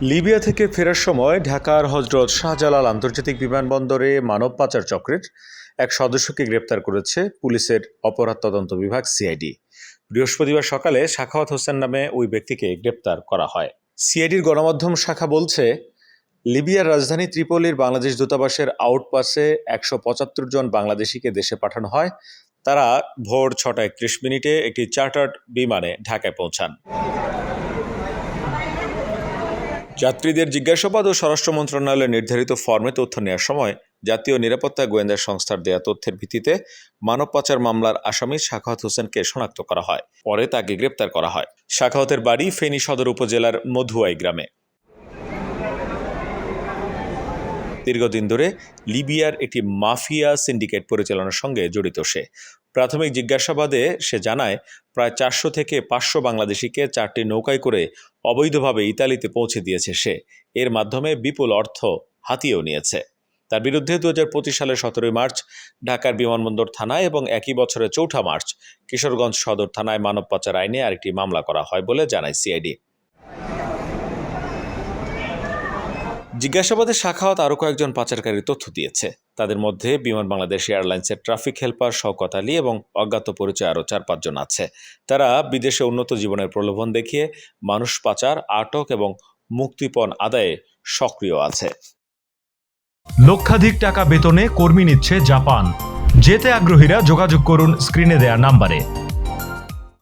Libya থেকে ফেরার সময় ঢাকার হজরত শাহজালাল আন্তর্জাতিক বিমানবন্দরে মানব পাচার চক্রের এক সদস্যকে গ্রেপ্তার করেছে পুলিশের অপরাধ তদন্ত বিভাগ সিআইডি। বৃহস্পতিবার সকালে শাখাওয়াত হোসেন নামে ওই ব্যক্তিকে গ্রেপ্তার করা হয়। সিআইডির গণমাধ্যম শাখা বলছে, লিবিয়ার রাজধানী ত্রিপোলির বাংলাদেশ দূতাবাসের আউটপাসে একশো পঁচাত্তর জন বাংলাদেশিকে দেশে পাঠানো হয়। তারা ভোর ছটা একত্রিশ মিনিটে একটি চার্টার্ড বিমানে ঢাকায় পৌঁছান। যাত্রীদের জিজ্ঞাসাবাদ ও স্বরাষ্ট্র মন্ত্রণালয়ের নির্ধারিত ফর্মে তথ্য নেওয়ার সময় জাতীয় নিরাপত্তা গোয়েন্দা সংস্থার দেয়া তথ্যের ভিত্তিতে মানব পাচার মামলার আসামি শাখাওয়াত হোসেনকে শনাক্ত করা হয়, পরে তাকে গ্রেপ্তার করা হয়। শাখাওয়াতের বাড়ি ফেনী সদর উপজেলার মধুয়াই গ্রামে। দীর্ঘদিন ধরে লিবিয়ার একটি মাফিয়া সিন্ডিকেট পরিচালনার সঙ্গে জড়িত সে। প্রাথমিক জিজ্ঞাসাবাদে সে জানায়, প্রায় চারশো থেকে পাঁচশো বাংলাদেশিকে চারটি নৌকায় করে অবৈধভাবে ইতালিতে পৌঁছে দিয়েছে সে। এর মাধ্যমে বিপুল অর্থ হাতিয়েও নিয়েছে। তার বিরুদ্ধে দু হাজার পঁচিশ সালের সতেরোই মার্চ ঢাকার বিমানবন্দর থানায় এবং একই বছরের চৌঠা মার্চ কিশোরগঞ্জ সদর থানায় মানব পাচার আইনে আরেকটি মামলা করা হয় বলে জানায় সিআইডি। জিজ্ঞাসাবাদে শাখাওয়াত আরও কয়েকজন পাচারকারীর তথ্য দিয়েছে। তাদের মধ্যে বিমান বাংলাদেশ এয়ারলাইন্সের ট্রাফিক হেল্পার শওকত আলী এবং অজ্ঞাত পরিচয় আরও চার পাঁচজন আছে। তারা বিদেশে উন্নত জীবনের প্রলোভন দেখিয়ে মানুষ পাচার, আটক এবং মুক্তিপণ আদায়ে সক্রিয় আছে। লক্ষাধিক টাকা বেতনে কর্মী নিচ্ছে জাপান। যেতে আগ্রহীরা যোগাযোগ করুন স্ক্রিনে দেয়া নাম্বারে।